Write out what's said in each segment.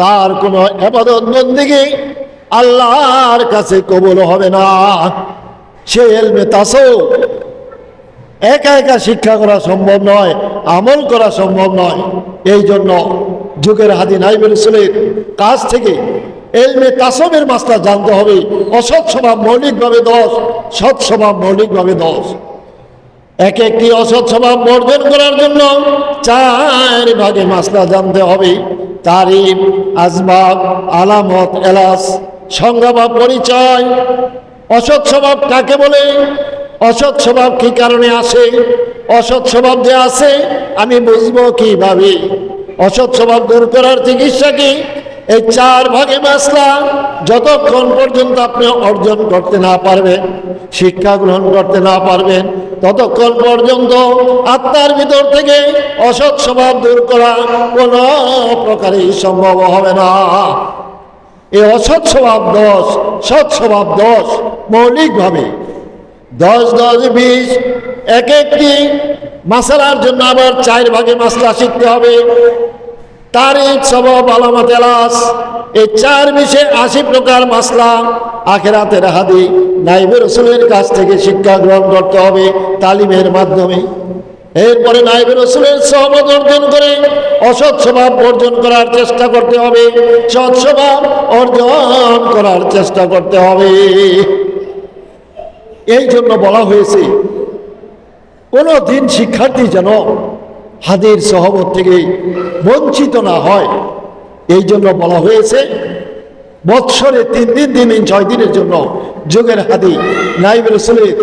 তার কোনো এবাদত বন্দিগি আল্লাহর কাছে কবুল হবে না। সে এলমে তাসও একা একা শিক্ষা করা সম্ভব নয়, আমল করা সম্ভব নয়। এই জন্য যুগের হাদি নাইবের রসুলের কাছ থেকে এলমে তাসবের মাস্টার জানতে হবে। অসৎ স্বভাব মৌলিকভাবে দোষ, সৎ স্বভাব মৌলিকভাবে দোষ। এক একটি অসৎ স্বভাব বর্জন করার জন্য চার ভাগে মাসলা জানতে হবে। তারিফ আসবাব আলামত, এলাস বা পরিচয়। অসৎ স্বভাব কাকে বলে? অসৎ স্বভাব কি কারণে আসে? অসৎ স্বভাব যে আছে আমি বুঝব কীভাবে? অসৎ স্বভাব দূর করার চিকিৎসা কি? এই চার ভাগে মাসলা, যতক্ষণ পর্যন্ত আপনি অর্জন করতে না পারবেন, শিক্ষা গ্রহণ করতে না পারবেন ততক্ষণ পর্যন্ত আত্মার ভিতর থেকে অসৎ স্বভাব দূর করা কোনো প্রকারেই সম্ভব হবে না। এই অসৎ স্বভাব দশ সৎ স্বভাব দোষ মৌলিকভাবে দশ দশ, বিশ, এক একটি মাসালার জন্য আবার চার ভাগে মাসলা শিখতে হবে। তারিখ সবব আলামত এলাস এই চার বিশে আশি প্রকার মাসলা আখেরাতের হাদি নাইবের রসুলের কাছ থেকে শিক্ষা গ্রহণ করতে হবে তালিমের মাধ্যমে। এরপরে নাইবের রসুলের সহমত অর্জন করে, অসৎ স্বভাব অর্জন করার চেষ্টা করতে হবে, সৎ স্বভাব অর্জন করার চেষ্টা করতে হবে। এই জন্য বলা হয়েছে, কোনো দিন শিক্ষার্থী যেন হাদির সহবত থেকে বঞ্চিত না হয়। এই জন্য বলা হয়েছে, বৎসরে তিন দিন তিন দিন, ছয় দিনের জন্য যুগের হাদি নাইব রসুলের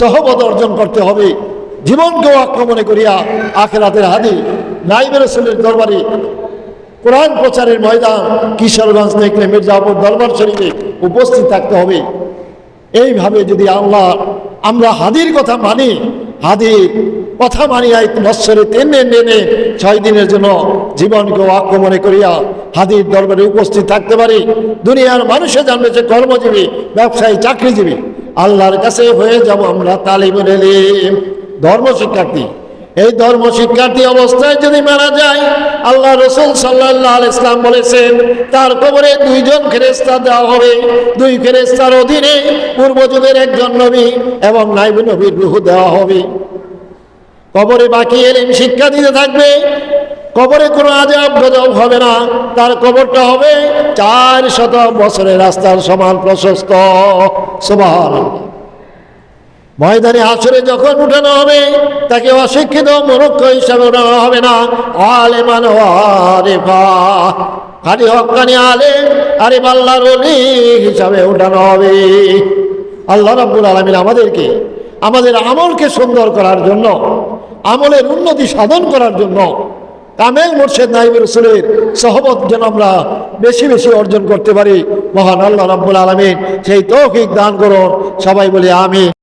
সহমত অর্জন করতে হবে। জীবনকেও আক্রমণে করিয়া আখেরাতের হাদি নাইব রসুলের দরবারে কোরআন প্রচারের ময়দান কিশোরগঞ্জ থেকে মির্জাপুর দরবার শরীফে উপস্থিত থাকতে হবে। এইভাবে যদি আল্লাহ, আমরা হাদির কথা মানি, হাদির কথা মানি এই বৎসরে তিন দিনে ছয় দিনের জন্য জীবনকে আক্রমণে করিয়া হাদির দরবারে উপস্থিত থাকতে পারি। দুনিয়ার মানুষে জানবে যে কর্মজীবী, ব্যবসায়ী, চাকরিজীবী, আল্লাহর কাছে হয়ে যাব আমরা এলিম ধর্ম শিক্ষার্থী এই ধর্ম শিক্ষার্থী অবস্থায় যদি মারা যায়, আল্লাহ রসুল সাল্লাহ ইসলাম বলেছেন, তার কবরে দুইজন ফেরেস্তা দেওয়া হবে। দুই ফেরেস্তার অধীনে পূর্বযুগের একজন নবী এবং নাইব নবীর রুহ দেওয়া হবে। কবরে বাকি এলিম শিক্ষা দিতে থাকবে। কবরে কোনো আজাব গজব হবে না। তার কবরটা হবে চার শত বছরের রাস্তার সমান প্রশস্ত। সবার ময়দানে আসরে যখন উঠানো হবে, তাকে অশিক্ষিত মূর্খ হিসাবে উঠানো হবে না। আলেমান আরেফা খালি হকানি আলে আরে পাল্লার অলি হিসাবে উঠানো হবে। আল্লাহ রাব্বুল আলমিন আমাদেরকে, আমাদের আমলকে সুন্দর করার জন্য আমলের উন্নতি সাধন করার জন্য কামেল মোর্শেদ নাইবুর রসুলের সহবত যেন আমরা বেশি বেশি অর্জন করতে পারি। মহান আল্লাহ রাব্বুল আলমিন সেই তৌফিক দান করুন। সবাই বলি আমি